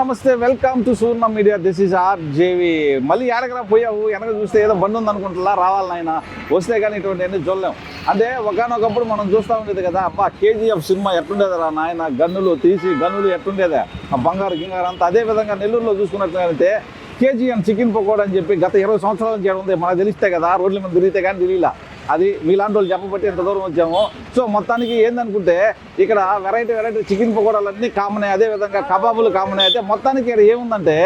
నమస్తే welcome to Surna media. This is R JV మళ్ళీ ఏడగరా పోయావు? వెనక చూస్తే ఏదో బండి ఉంది అనుకుంటున్నా రావాలి నాయన. వస్తే కానీ ఇటువంటి అన్ని చూడలేం అంటే ఒకనొకప్పుడు మనం చూస్తూ ఉండేది కదా అబ్బా కేజీఎఫ్ సినిమా ఎట్టుండేదిరా నాయన? గన్నులు తీసి గన్నులు ఎట్టుండేదా? ఆ బంగారు గింగారు అంతా అదే విధంగా నెల్లూరులో చూసుకున్నట్లయితే కేజీఎన్ చికెన్ పకోడా అని చెప్పి గత ఇరవై సంవత్సరాల నుంచి ఉంది మనకు తెలిస్తే కదా రోడ్ల మీద తిరిగితే కానీ తెలియలా. అది మీలాంటి వాళ్ళు చెప్పబట్టి ఎంత దూరం వచ్చాము. సో మొత్తానికి ఏందనుకుంటే ఇక్కడ వెరైటీ వెరైటీ చికెన్ పకోడాలన్నీ కామన్ అదే విధంగా కబాబులు కామన్ అయితే మొత్తానికి ఇక్కడ ఏముందంటే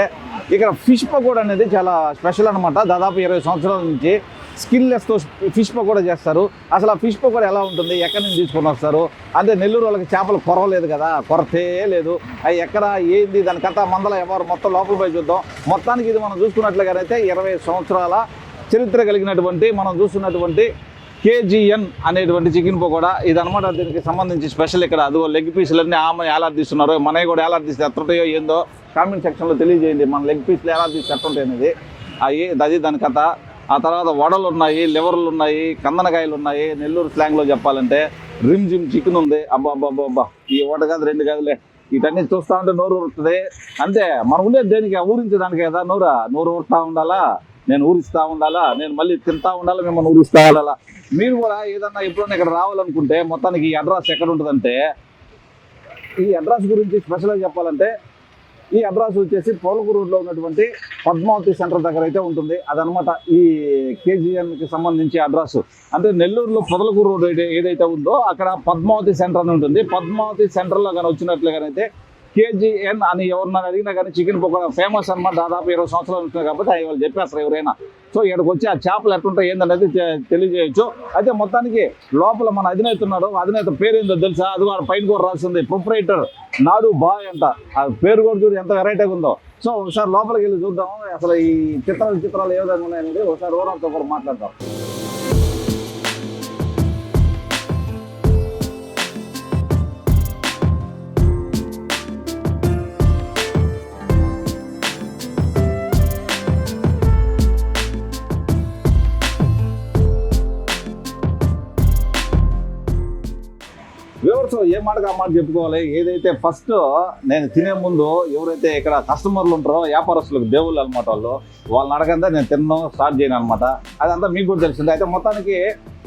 ఇక్కడ ఫిష్ పకోడా అనేది చాలా స్పెషల్ అనమాట దాదాపు ఇరవై సంవత్సరాల నుంచి స్కిల్లెస్తో ఫిష్ పకోడా చేస్తారు. అసలు ఆ ఫిష్ పకోడా ఎలా ఉంటుంది? ఎక్కడి నుంచి తీసుకొని వస్తారు? అంటే నెల్లూరు వాళ్ళకి చేపలు కొరవలేదు కదా కొరతే లేదు. అవి ఎక్కడ ఏంది దాని కథ మందల ఎవరు మొత్తం లోపల పోయి చూద్దాం. మొత్తానికి ఇది మనం చూసుకున్నట్లుగానైతే ఇరవై సంవత్సరాల చరిత్ర కలిగినటువంటి మనం చూస్తున్నటువంటి కేజీఎన్ అనేటువంటి చికెన్ పకోడా. ఇది దీనికి సంబంధించి స్పెషల్ ఇక్కడ. అదిగో లెగ్ పీసులన్నీ ఆమె ఎలా మనవి కూడా ఎలా తీస్తే ఎట్టుంటాయో ఏందో కామెంట్ సెక్షన్లో తెలియజేయండి. మన లెగ్ పీసులు ఎలా తీస్తే ఎట్టుంటాయి అనేది. అవి అది దాని కథ. ఆ తర్వాత వడలు ఉన్నాయి లివర్లు ఉన్నాయి కందనకాయలు ఉన్నాయి. నెల్లూరు స్లాంగ్లో చెప్పాలంటే రిమ్ జిమ్ చికెన్ ఉంది. అబ్బా అబ్బా అబ్బా అబ్బా. ఈ ఒకట కాదు రెండు కాదులే. వీటన్నీ చూస్తా ఉంటే నోరు ఉంటుంది అంతే. మనం ఉండేది దేనికి? ఊరించడానికి కదా నోరా? నోరు ఊరుతా ఉండాలా? నేను ఊరిస్తూ ఉండాలా? నేను మళ్ళీ తింటా ఉండాలా? మిమ్మల్ని ఊరిస్తూ ఉండాలా? మీరు కూడా ఏదన్నా ఎప్పుడైనా ఇక్కడ రావాలనుకుంటే మొత్తానికి ఈ అడ్రస్ ఎక్కడ ఉంటుందంటే ఈ అడ్రస్ గురించి స్పెషల్గా చెప్పాలంటే ఈ అడ్రస్ వచ్చేసి పోలకూరు రోడ్లో ఉన్నటువంటి పద్మావతి సెంటర్ దగ్గర అయితే ఉంటుంది. అదనమాట ఈ కేజీఎన్కి సంబంధించి అడ్రస్. అంటే నెల్లూరులో పొదలకూరు రోడ్ ఏదైతే ఉందో అక్కడ పద్మావతి సెంటర్ అని ఉంటుంది. పద్మావతి సెంటర్లో కానీ వచ్చినట్లుగానైతే కేజీఎన్ అని ఎవరన్నా అడిగినా కానీ చికెన్ పకోడా ఫేమస్ అన్నమాట దాదాపు ఇరవై సంవత్సరాలు ఉంటుంది కాబట్టి అవి వాళ్ళు చెప్పేస్తారు ఎవరైనా. సో ఇక్కడికి వచ్చి ఆ చేపలు ఎట్లుంటాయి ఏందనేది తె- తెలియజేయచ్చు. అయితే మొత్తానికి లోపల మన అధినేత ఉన్నాడు. అధినేత పేరు ఏందో తెలుసా? అది కూడా పైన కూడా రాసింది ప్రొపరేటర్ నాడు బాయ్ అంట. ఆ పేరు కూడా చూడు ఎంత వెరైటీగా ఉందో. సో ఒకసారి లోపలికి వెళ్ళి చూద్దాం అసలు ఈ చిత్రాలు చిత్రాలు ఏ విధంగా ఉన్నాయనేది ఒకసారి ఓనర్తో కూడా మాట్లాడతాం ఏ మాటకు ఆ మాట చెప్పుకోవాలి? ఏదైతే ఫస్ట్ నేను తినే ముందు ఎవరైతే ఇక్కడ కస్టమర్లు ఉంటారో వ్యాపారస్తులకు దేవుళ్ళు అనమాట వాళ్ళు వాళ్ళని అడగందా నేను తినడం స్టార్ట్ చేయను అనమాట అదంతా మీకు కూడా తెలిసింది. అయితే మొత్తానికి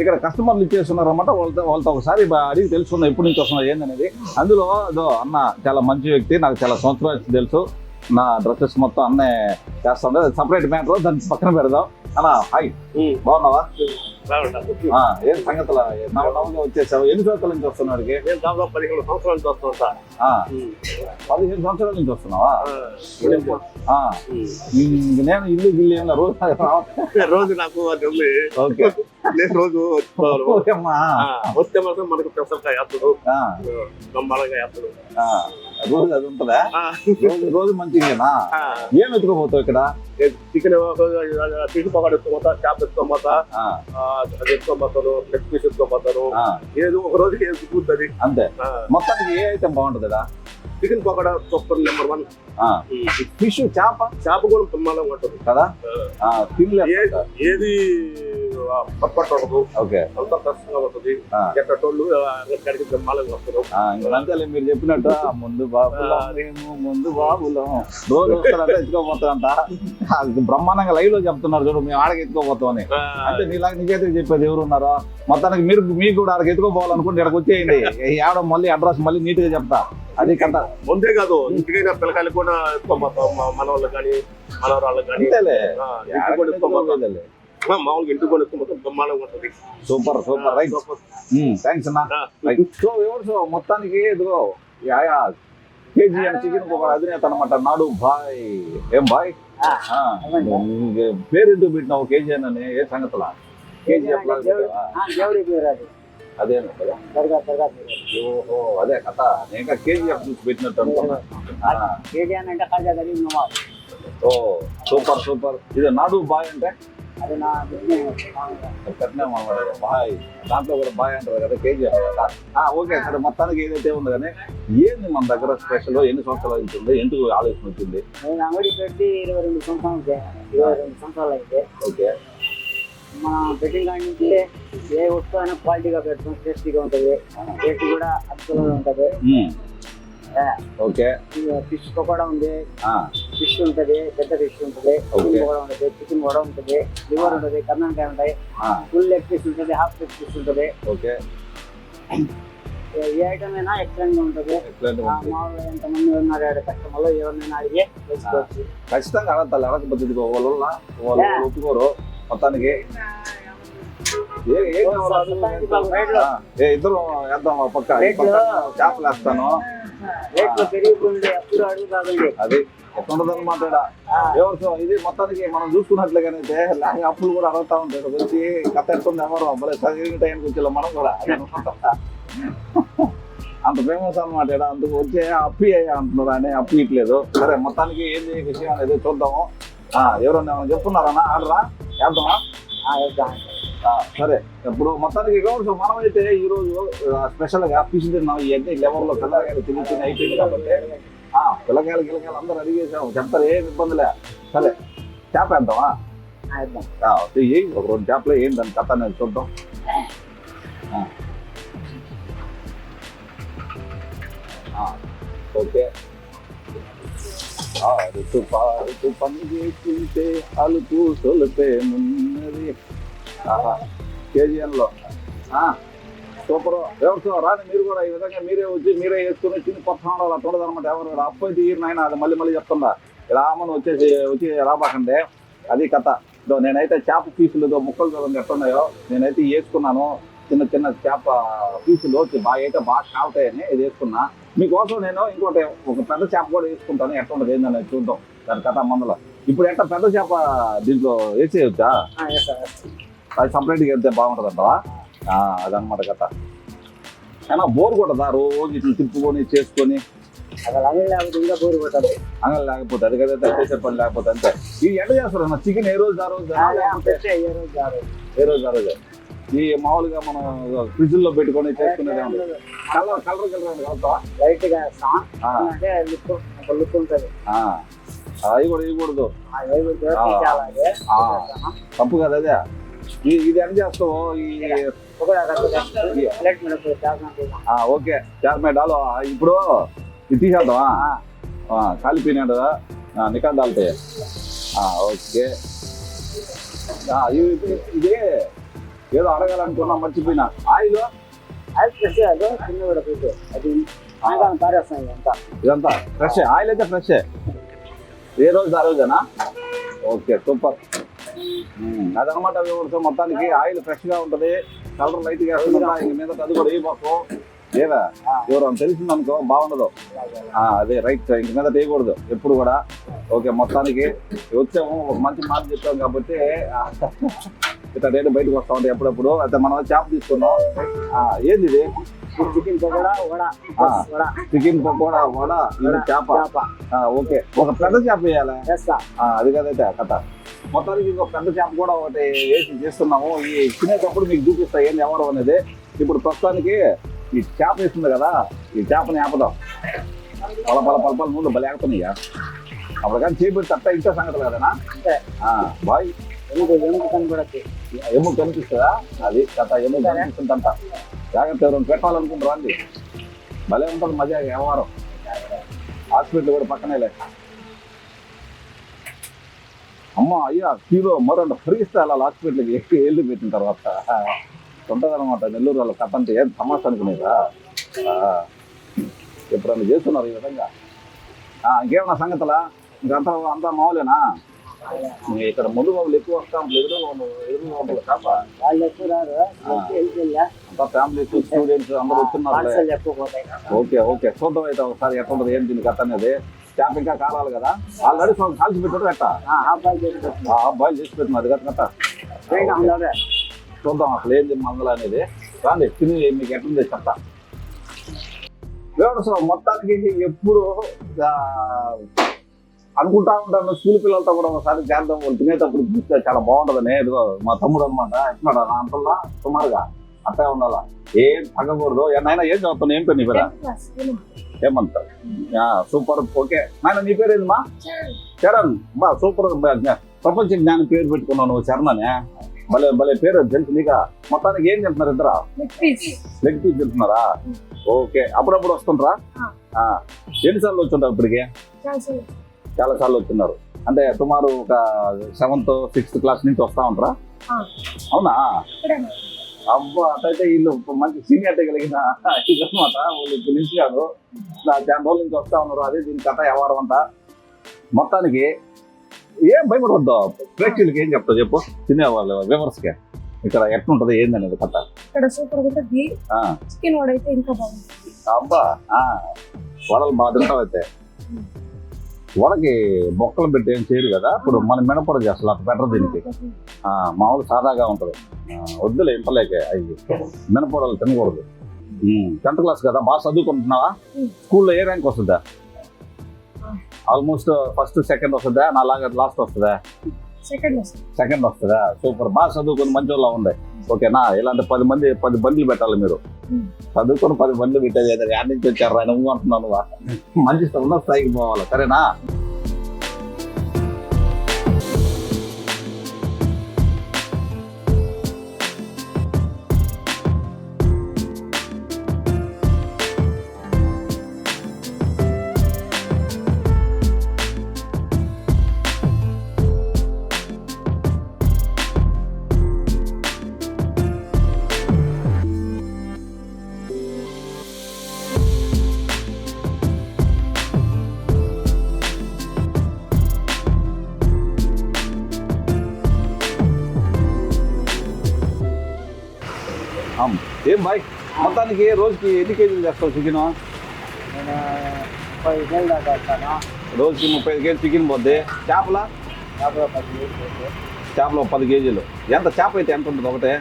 ఇక్కడ కస్టమర్లు ఇచ్చేస్తున్నారు అనమాట వాళ్ళతో వాళ్ళతో ఒకసారి అడిగి తెలుసుకుందాం ఎప్పటి నుంచి వస్తున్నారు ఏందనేది అందులో అదో అన్న చాలా మంచి వ్యక్తి నాకు చాలా సంవత్సరాలు తెలుసు. నా డ్రెస్సెస్ మొత్తం అన్నే చేస్తుండే. సపరేట్ మ్యాటర్ దాన్ని పక్కన పెడదాం. అన్న హాయ్ బాగున్నావా? ఏం సంగతులు? నవ్వు నవ్వుగా వచ్చేసావు. ఎన్ని సంవత్సరాల నుంచి వస్తున్నాడికి నేను దాదాపు పదిహేను సంవత్సరాల నుంచి వస్తాను సార్. ఆ, పదిహేను సంవత్సరాల నుంచి వస్తున్నావా? నేను ఇల్లు గిల్లు ఏమన్నా రోజు. రోజు నాకు ఓకే. నేను రోజు వస్తే మాత్రం మనకు పెసరకాయ వేస్తాడు బ్రహ్మాండంగా వేస్తాడు రోజు అది ఉంటుందా? రోజు రోజు మంచిగా ఏం ఎత్తుకోపోతావు ఇక్కడ? చికెన్ ఫిష్ పకాడ ఎత్తుకోపోతా చేప ఎత్తుకోపోతా అది ఎత్తుకోపోతాను లెగ్ పీస్ ఎత్తుకోపోతాను ఏదో ఒక రోజు ఏది కూర్తుంది అంతే. మొత్తానికి ఏ ఐటమ్ బాగుంటుందా chicken pakoda super number one fish చేప చేప కూడా బ్రహ్మాండంగా ఉంటుంది కదా? ఏది పట్పట్టు ఉండదు ఓకే. అంతా కష్టంగా ఉంటుంది ఆ. ఎక్కటోళ్ళు ఎక్కడికి బ్రహ్మాండంగా వస్తారు ఆ, ఇంకా అంతేలే మీరు చెప్పినట్టు ముందు ముందు బాబులం. రోజు వస్తారంట ఎత్తుకోపోతారంట అది బ్రహ్మాండంగా లైవ్లో చెప్తున్నారు చూడు మేము ఆడకి ఎత్తుకోపోతాం అని. అంటే నీలాగా నీకైతే చెప్పేది ఎవరు ఉన్నారో? మొత్తానికి మీరు మీకు కూడా ఆడకి ఎత్తుకోపోవాలనుకుంటే ఇక్కడికి వచ్చేయండి. ఆడ మళ్ళీ అడ్రస్ మళ్ళీ నీట్గా చెప్తా. అది కథ ముందే కాదు ఇంటికైనా పిల్లకాయలు కూడా ఎత్తుకోపోతాం మన వాళ్ళకి కానీ మనవరాళ్ళకి కానీ అంతేలే ఆ, ఇంటికి కూడా ఎత్తుకోపోతాం ఎత్తుకోపోతాలే. ఆ, మామూలుగా ఇంటికి కూడా ఎత్తుకోపోతాం బ్రహ్మాండంగా ఉంటుంది సూపర్ సూపర్ రైట్ థ్యాంక్స్ అన్న ఆ, రైట్ సో ఎవరు మొత్తానికి ఇదిగో యాయా కేజీ అని చికెన్ ఒక అధినేత అనమాట నాడు బాయ్ ఏం బాయ్ ఆ, ఇంక పేరు ఎందుకు పెట్టినావు కేజీ అని ఏ సంగతుల కేజీ దేవుడి పేరు అది అదే దర్గా దర్గా పేరు ఓహో అదే కథ. నేను ఇంకా కేజీఎఫ్ చూసి పెట్టినట్టు అనుకున్నా. ఆ, కేజీఎన్ అంటే కాజా గరీబ్ నవాజ్ ఓ సూపర్ సూపర్. ఇది నాడు బాయ్ అంటే? అది నా అన్నమాట బాయ్. దాంట్లో కూడా బాయ్ అంటారు కదా కేజీఎఫ్ కదా. ఓకే సరే మొత్తానికి ఏదైతే ఉంది కానీ ఏంది మన దగ్గర స్పెషల్ ఎన్ని సంవత్సరాలు అవుతుంది ఎందుకు ఆలోచన వచ్చింది? నేను అంగడి పెట్టి ఇరవై రెండు సంవత్సరాలు ఇరవై రెండు సంవత్సరాలు అయితే. ఓకే. మనం కాడి నుంచి ఏ వస్తువు క్వాలిటీగా పెడతాం టేస్టీగా ఉంటుంది. టేస్ట్ కూడా అద్భుతంగా ఉంటుంది. ఓకే. ఫిష్ కూడా ఉంది. ఫిష్ ఉంటది పెద్ద ఫిష్ ఉంటది. చికెన్ కూడా ఉంటది చికెన్ కూడా ఉంటది. లివర్ ఉంటది కర్ణాటక ఉంటాయి. ఫుల్ లెగ్ పీస్ ఉంటది హాఫ్ లెగ్ పీస్ ఉంటది. ఓకే. ఏ- ఐటమ్ అయినా ఎక్సలెంట్గా ఉంటది. మామూలుగా ఎంతమంది ఉన్నారు ఆడ కస్టమర్లు ఎవరినైనా అడిగి తెలుసుకోవచ్చు. ఖచ్చితంగా అడగతారు అడగకపోతే. ఒప్పుకోరు. మొత్తానికి. ఏ ఇద్దరు వేద్దాం పక్క చేపలు వేస్తాను అది ఎట్లుండదు అనమాట ఎవరు ఇది మొత్తానికి మనం చూసుకున్నట్లుగానైతే లేక అప్పులు కూడా అడుగుతా ఉంటాడు వచ్చి కథ ఎట్టుంది ఎవరు అబ్బాయి చదివిన టైంకి వచ్చి మనం కూడా. అంత ఫేమస్ అనమాట. అందుకు వచ్చే అప్పు అంటున్నారు అని అప్పు ఇట్లేదు. సరే మొత్తానికి ఏంది విషయం అనేది చూద్దాము. ఎవరన్నా ఏమన్నా చెప్తున్నారన్నా ఆడరా? వేద్దామా వేద్దాం. సరే ఇప్పుడు మొత్తానికి గౌరవం మనం అయితే ఈ రోజు స్పెషల్గా తిన్నాం ఇవన్నీ లెవెల్లో పిల్లకాయలు తిని తిని అయిపోయింది కాబట్టి ఆ పిల్లకాయలు గిల్లకాయలు అందరూ అడిగేసాం చెప్తారు ఏం ఇబ్బందిలే. సరే చేప వేద్దామా? చెయ్యి ఒక రెండు చేపలు ఏంటి దాని కథ అనేది చూద్దాం. ఓకే. ఆడుతూ పాడుతూ పని చేసుకుంటే అలుపు తొలిపే మున్నది కేజీఎన్లో. సూపర్. ఎవరితో రాని మీరు కూడా ఈ విధంగా మీరే వచ్చి మీరే వేసుకుని చిన్న కొత్త అలా చూడదనమాట ఎవరు కూడా. అప్పు అయితే నాయన అది మళ్ళీ మళ్ళీ చెప్తుందా ఇలా ఆమెను వచ్చేసి వచ్చి రాబాకండి. అది కథ. ఇదో నేనైతే చేప పీసులు ఇదో ముక్కలు చూడండి ఎట్టున్నాయో నేనైతే వేసుకున్నాను. చిన్న చిన్న చేప పీసులు వచ్చి బాగా అయితే బాగా కావుతాయని ఇది వేసుకున్నా. మీకోసం నేను ఇంకోటి ఒక పెద్ద చేప కూడా వేసుకుంటాను. ఎట్లుంటది ఏందని చూద్దాం. దాని కథ మందులో. ఇప్పుడు ఎట్ట పెద్ద చేప దీంట్లో వేసేయొచ్చా. అది సపరేట్గా వెళ్తే బాగుంటుంది అంటావా ఆ, అదనమాట కథ. అయినా బోర్ కొట్టదా? రోజు ఇట్లా తిప్పుకొని చేసుకొని? అంగల్ లేకపోతే అది కదా చేసే పని లేకపోతే అంతే. ఇది ఎట్లా చేస్తారు చికెన్ ఏ రోజు ఆ రోజు. ఏ రోజు ఆ రోజు? ఈ మామూలుగా మనం ఫ్రిడ్జ్లో పెట్టుకొని చేసుకునేది? కలర్ కలర్ కలర్ లైట్గా లుక్ ఉంటది. అవి కూడా ఇవ్వకూడదు. తప్పు కదా అదే? ఇది ఎంత చేస్తావు? ఓకే. చార్మే డాలు ఇప్పుడు ఇది తీసేద్దామా? కాలిపోయినాడు నికాన్ దాల్తే. ఆ, ఓకే. ఇది- ఇదే. ఏదో అడగాలనుకున్నా మర్చిపోయినా. ఆయిల్ అది? ఫ్రెష్ చిన్న కూడా పెట్టు అది సాయంకాలం పారేస్తాం ఇదంతా ఇదంతా ఫ్రెష్ ఆయిల్ అయితే ఫ్రెష్ ఏ? రోజు? ఆ రోజేనా? Okay super. అదనమాట వివరిస్తే మొత్తానికి ఆయిల్ ఫ్రెష్గా ఉంటది. కలర్ లైట్గా వేస్తున్నా ఇంక మీద అది కూడా వేయబోకు ఏవా ఎవరు తెలిసింది అనుకో బాగుండదు. అదే రైట్ ఇంక మీద వేయకూడదు ఎప్పుడు కూడా. ఓకే మొత్తానికి వచ్చాము ఒక మంచి మాట చెప్పాం కాబట్టి ఇట్లా రేటు బయటకు వస్తా ఉంటాయి ఎప్పుడప్పుడు అయితే మనం చేప తీసుకున్నాం. ఏంది ఇది చికెన్ పకోడా వడ. చికెన్ పకోడా వడ ఇది చేప. ఓకే. ఒక పెద్ద చేప వేయాలి? అది కదైతే కథ. మొత్తానికి ఇంకో పెద్ద చేప కూడా ఒకటి వేసి చేస్తున్నాము. ఈ తినేటప్పుడు మీకు చూపిస్తా ఏంది ఎవరు అనేది. ఇప్పుడు ప్రస్తుతానికి ఈ చేప వేస్తుంది కదా ఈ చేపని ఆపదాం. పల పల పల పల ముందు భలే ఆగుతున్నాయ్యా అప్పుడు కానీ చేపెట్టి తట్ట ఇంటే సంగతి కదనా బాయ్. ఎముక ఎముక కనబడచ్చు ఎముక కనిపిస్తుందా? అది కథ ఎముక కనిపిస్తుందంట. జాగ్రత్త ఎవరైనా పెట్టాలనుకుంటారా అండి భలే ఉంటుంది మజా వ్యవహారం. హాస్పిటల్ కూడా పక్కనే అమ్మ అయ్యా కిలో మరొండ ఫ్రీ ఇస్తే హాస్పిటల్కి ఎక్కి ఏళ్ళు పెట్టిన తర్వాత. ఉంటుంది అనమాట నెల్లూరు వాళ్ళ కథ అంటే ఏం తమాషా అనుకునేదా? ఎప్పుడన్నా చేస్తున్నారు ఈ విధంగా? ఆ, ఇంకేమన్నా సంగతులా? ఇంకంతా అంతా మామూలేనా? ఇంక ఇక్కడ ముందు బాబులు ఎక్కువ వస్తా. ఎదురు ఎదురు తప్ప వాళ్ళు ఎక్కువ రారు అంతా ఫ్యామిలీస్ స్టూడెంట్స్ అందరూ వస్తున్నారు. Okay okay. చూద్దాం అయితే ఒకసారి ఎట్లా ఉంటుంది ఏం దీని కథ అనేది చేప ఇంకా కాలాలి కదా. ఆల్రెడీ కాల్చి పెట్టారు ఎట్ట హాఫ్ బాయ్ చేసి పెట్టిన అది ఉండాలి చూద్దాం అసలు ఏంది మంగళ అనేది. రాండి తిని మీకు ఎట్లుంది చెప్తా. వ్యవసాయం మొత్తానికి ఎప్పుడు అనుకుంటా ఉంటాను. స్కూల్ పిల్లలతో కూడా ఒకసారి చేద్దాం. వాళ్ళు తినేటప్పుడు చూస్తే చాలా బాగుంటుందని ఇదిగో మా తమ్ముడు అనమాట ఎట్లా అంటున్నా సుమారుగా అట్టే ఉండాలా? ఏం తగ్గకూడదు. నాయన ఏం చదువుతాను ఏం పేరు నీ పేరా? Yeah, super. ఓకే. నాయన నీ పేరు ఏందమ్మా? చరణ్. బా సూపర్. ప్రపంచ జ్ఞానం పేరు పెట్టుకున్నావు నువ్వు చరణ్ అని భలే భలే పేరు తెలుసు నీకా. మొత్తానికి ఏం తింటున్నారు ఇద్దరా? లెగ్ పీస్ పీస్ తింటున్నారా ఓకే. అప్పుడప్పుడు వస్తుంటారా. ఎన్నిసార్లు వచ్చుంటారు ఇప్పటికి? చాలా చాలా సార్లు వచ్చున్నారు అంటే సుమారు ఒక సెవెంత్ సిక్స్త్ క్లాస్ నుంచి వస్తా ఉంటారా. అవునా? అబ్బా అట్లయితే వీళ్ళు మంచి సీనియారిటీ కలిగిన ఇదన్నమాట వాళ్ళు ఇప్పటి నుంచి కాదు. నా చాలా రోజుల నుంచి వస్తా ఉన్నారు. అదే దీని కథ వ్యవహారం అంతా. మొత్తానికి ఏం భయపడవద్దు. ప్రేక్షకులకి ఏం చెప్తావు చెప్పు. తినేవాళ్ళు వివర్స్కి ఇక్కడ ఎట్లుంటది ఏందనేది కథ. ఇక్కడ సూపర్ ఉంటుంది చికెన్ వడ అయితే ఇంకా బాగుంది. అబ్బా ఆ, వడలు బాగా తింటావు అయితే వడకి బొక్కలు పెట్టి ఏం చేయరు కదా? ఇప్పుడు మన మినపడ చేస్తారు అట్లా పెట్టరు దీనికి. మామూలు సాదాగా ఉంటుంది. వద్దులే ఇంటలేక అవి మినపొడలు తినకూడదు. టెన్త్ క్లాస్ కదా బాగా చదువుకుంటున్నావా. స్కూల్లో ఏ ర్యాంక్ వస్తుందా. ఆల్మోస్ట్ ఫస్ట్ సెకండ్ వస్తుందా? నా లాగా లాస్ట్ వస్తుందా? సెకండ్ వస్తుంది. సూపర్. బాగా చదువుకుని మంచి వాళ్ళ ఉంది ఓకేనా? ఇలాంటి పది మంది పది బండ్లు పెట్టాలి మీరు. చదువుకొని పది మంది పెట్టేది ఏదో యాడ్ నుంచి వచ్చారు నువ్వు అంటున్నాను మంచి ఉన్న స్థాయికి పోవాలి. సరేనా? ఏం బాయ్? మొత్తానికి రోజుకి ఎన్ని కేజీలు చేస్తావు చికెన్? ముప్పై వేలు దాకా వస్తాను? రోజుకి ముప్పై ఐదు కేజీలు చికెన్ పోద్ది. చేపల? పది పోతే. చేపలు పది కేజీలు. ఎంత చేప అయితే ఎంత ఉంటుంది ఒకటే?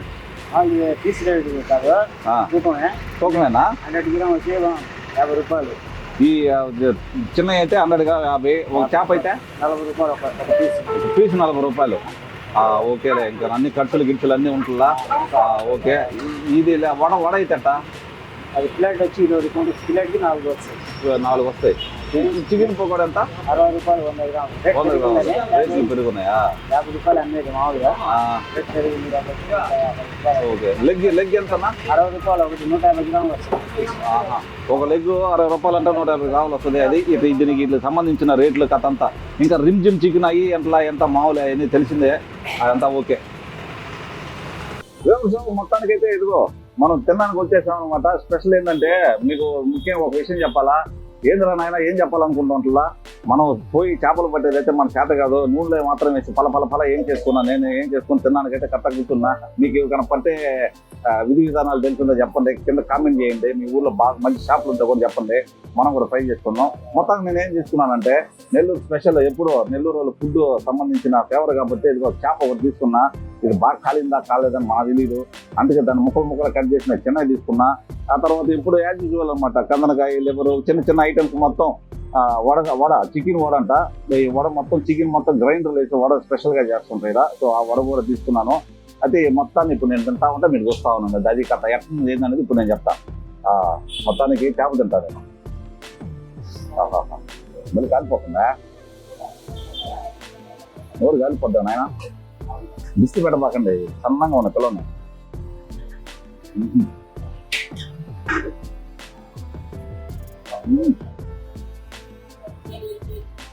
పీస్ రేట్ కాదు తూకమే. తూకమేనా? హండ్రెడ్ గ్రామ్ వచ్చి యాభై రూపాయలు. ఈ చిన్న అయితే హండ్రెడ్గా యాభై. ఒక చేప అయితే? నలభై రూపాయలు ఒక పీస్. పీస్ నలభై రూపాయలు. ఓకేలే ఇంకా అన్ని ఖర్చులు గిర్చులు అన్నీ ఉంటుందా? ఓకే. ఇది వడ వడ అయితే అట్టా? అది ప్లేట్ వచ్చి ఇరవై ప్లేట్కి నాలుగు వస్తాయి. నాలుగు వస్తాయి. చికెన్ పకోడా ఎంత? అరవై రూపాయలు వంద గ్రాములు. రేట్లు పెరుగున్నాయా? యాభై రూపాయలు అమ్మేది మామూలుగా. రేట్ పెరిగింది ఓకే. లెగ్ లెగ్ ఎంతనా అరవై రూపాయలు ఒకటి నూట యాభై గ్రాములు వస్తాయి ఆహా. ఒక లెగ్ అరవై రూపాయలు అంటే నూట యాభై కావాలి వస్తుంది అది. ఇది దీనికి ఇట్లా సంబంధించిన రేట్లు కథ అంతా. ఇంకా రిమ్ జిమ్ చికెన్ అయ్యి ఎంత ఎంత మామూలు అవన్నీ తెలిసిందే. అదంతా ఓకే. మొత్తానికైతే ఇదిగో మనం తినడానికి వచ్చేసాం అనమాట స్పెషల్ ఏంటంటే మీకు ముఖ్యంగా ఒక విషయం చెప్పాలా? ఏంద్రా నాయన ఏం చెప్పాలనుకుంటుంటా? మనం పోయి చేపలు పట్టేదైతే మన చేత కాదు నూనెలో మాత్రం వేసి పల పల పల ఏం చేసుకున్నా నేను ఏం చేసుకుని తిన్నానికైతే కరెక్ట్గా కూర్చున్నా మీకు ఇవి కనపడితే విధి విధానాలు తెలుసుందో చెప్పండి కింద కామెంట్ చేయండి మీ ఊర్లో బాగా మంచి షాపులు ఉంటే కూడా చెప్పండి మనం కూడా ట్రై చేసుకుందాం. మొత్తానికి నేను ఏం చేసుకున్నానంటే నెల్లూరు స్పెషల్ ఎప్పుడో నెల్లూరు వాళ్ళు ఫుడ్ సంబంధించిన ఫేవర్ కాబట్టి ఇదిగో చేప ఒకటి తీసుకున్నా ఇది బాగా కాలిందా కాలేదని మా తెలియదు అందుకే దాన్ని ముక్కలు ముక్కలు కట్ చేసిన చిన్నవి తీసుకున్నా. ఆ తర్వాత ఇప్పుడు యాజ్ యూజువల్ అనమాట కందనకాయ లేబరు చిన్న చిన్న ఐటమ్స్ మొత్తం వడ వడ చికెన్ వడ అంట. ఈ వడ మొత్తం చికెన్ మొత్తం గ్రైండర్ వేసి వడ స్పెషల్గా చేస్తుంటాయి కదా సో ఆ వడ కూడా తీసుకున్నాను. అయితే మొత్తాన్ని ఇప్పుడు నేను తింటా ఉంటే మీరు చూస్తా ఉన్నాను. అది కథ ఎట్లా ఏందనేది ఇప్పుడు నేను చెప్తా. మొత్తానికి చేప తింటా నేను. మళ్ళీ కాలిపోతుందా నోరు కాలిపోద్దా ఆయన దిష్టి పెట్టబాకండి సన్నంగా ఉన్న పిల్లలు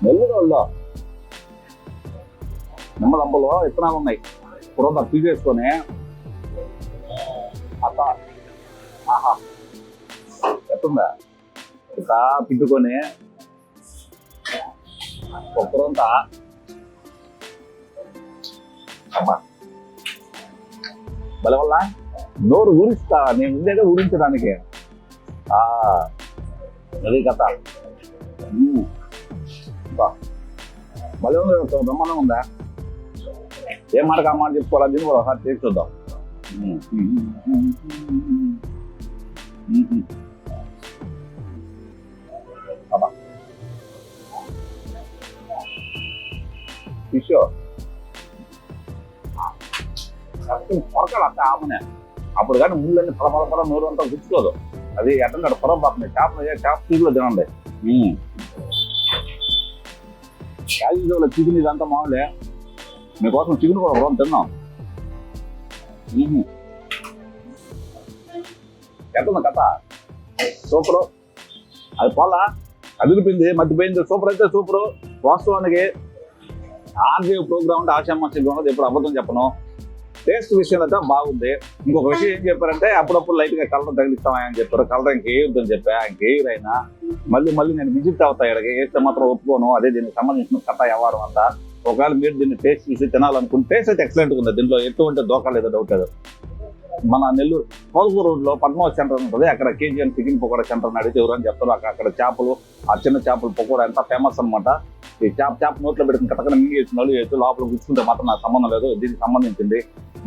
నెల్లూరులో నిమ్మలంబలో విత్తనాలు ఉన్నాయి. పురంతా పీకేసుకొని అత్త ఆహా. ఎట్టుందా? ఇక పిట్టుకొని ఒక్కరంతా అమ్మా బలవల్ల నోరు ఊరిస్తా నేను ఉండేదే ఊరించడానికి ఆ అది కథ మ్మ్. బ్రహ్మాండం ఉందా ఏ మాట ఆ మాట చెప్పుకోవాలి దీన్ని ఒకసారి చేసి చూద్దాం మ్మ్. మ్మ్. చక్కని పొరకలు పొరకాలి అక్క ఆమెనే అప్పుడు కానీ ముళ్ళని పల పల పల నోరు అంతా గుచ్చుకోదు. అది ఎట్టంటే పొర పోతుంది. చేప చేప తీరులో తినండి. క్యాలీలో చికెన్ ఇదంతా మామూలే. మీకోసం చికెన్ కూడా రోజు తిన్నాం. ఎట్లుంది కథ? సూపరు. అది పోలా. అదిరిపింది మర్చిపోయింది. సూపర్ అయితే సూపరు. వాస్తవానికి ఆర్జీవి ప్రోగ్రామ్ అంటే ఆశామాసిగా ఉన్నది ఎప్పుడు అబద్ధం చెప్పను. టేస్ట్ విషయం అయితే బాగుంది. ఇంకొక విషయం ఏం చెప్పారంటే అప్పుడప్పుడు లైట్గా కలర్ తగిలిస్తామా అని చెప్పారు. కలర్ ఇంకేయొద్దని చెప్పా ఇంకేయరైనా మళ్ళీ మళ్ళీ నేను విజిట్ అవుతాయి ఇక్కడికి. వేస్తే మాత్రం ఒప్పుకోను. అదే దీనికి సంబంధించిన కథ వ్యవహారం అంతా. ఒకవేళ మీరు దీన్ని టేస్ట్ చూసి తినాలనుకుంటే టేస్ట్ అయితే ఎక్సలెంట్ ఉంది. దీంట్లో ఎటువంటి దోకా లేదో డౌట్ లేదు. మన నెల్లూరు పోల్పూర్ రోడ్లో పద్మావతి సెంటర్ ఉంటుంది. అక్కడ కేజీఎన్ చికెన్ పకోడా సెంటర్ అని అడిగితే ఎవరని చెప్తారు. అక్కడ చేపలు ఆ చిన్న చేపలు పకోడా ఎంత ఫేమస్ అనమాట ఈ చాప్ చాప్ నోట్లో పెట్టుకుని కథకన మింగి వేసిన వాళ్ళు వేసి లోపల గుచ్చుకుంటే మాత్రం నాకు సంబంధం లేదు. దీనికి సంబంధించింది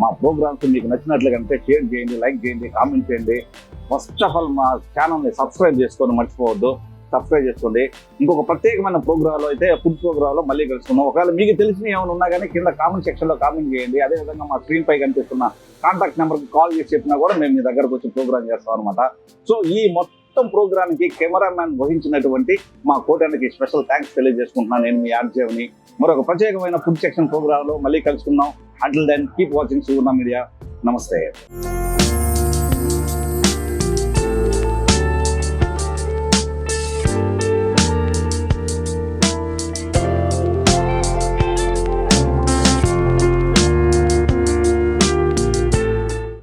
మా ప్రోగ్రామ్స్ మీకు నచ్చినట్లుగా కంటే షేర్ చేయండి లైక్ చేయండి కామెంట్ చేయండి. ఫస్ట్ ఆఫ్ ఆల్ మా ఛానల్ని సబ్స్క్రైబ్ చేసుకొని మర్చిపోవద్దు. సబ్స్క్రైబ్ చేసుకోండి. ఇంకొక ప్రత్యేకమైన ప్రోగ్రాంలో అయితే ఫుడ్ ప్రోగ్రాంలో మళ్ళీ కలుసుకుందాం. ఒకవేళ మీకు తెలిసిన ఏమైనా ఉన్నా కానీ కింద కామెంట్ సెక్షన్లో కామెంట్ చేయండి. అదేవిధంగా మా స్క్రీన్ పై కనిపిస్తున్న కాంటాక్ట్ నెంబర్కి కాల్ చేసి చెప్పినా కూడా మేము మీ దగ్గరకు వచ్చి ప్రోగ్రామ్ చేస్తాం అనమాట సో ఈ మొత్తం మొత్తం ప్రోగ్రామ్కి కెమెరామ్యాన్ వహించినటువంటి మా కోటానికి స్పెషల్ థ్యాంక్స్ తెలియజేసుకుంటున్నాను నేను మీ ఆర్జేవ్ని. మరొక ప్రత్యేకమైన ఫుడ్ సెక్షన్ ప్రోగ్రాంలో మళ్ళీ కలుసుకుందాం. Until then keep watching Suguna media నమస్తే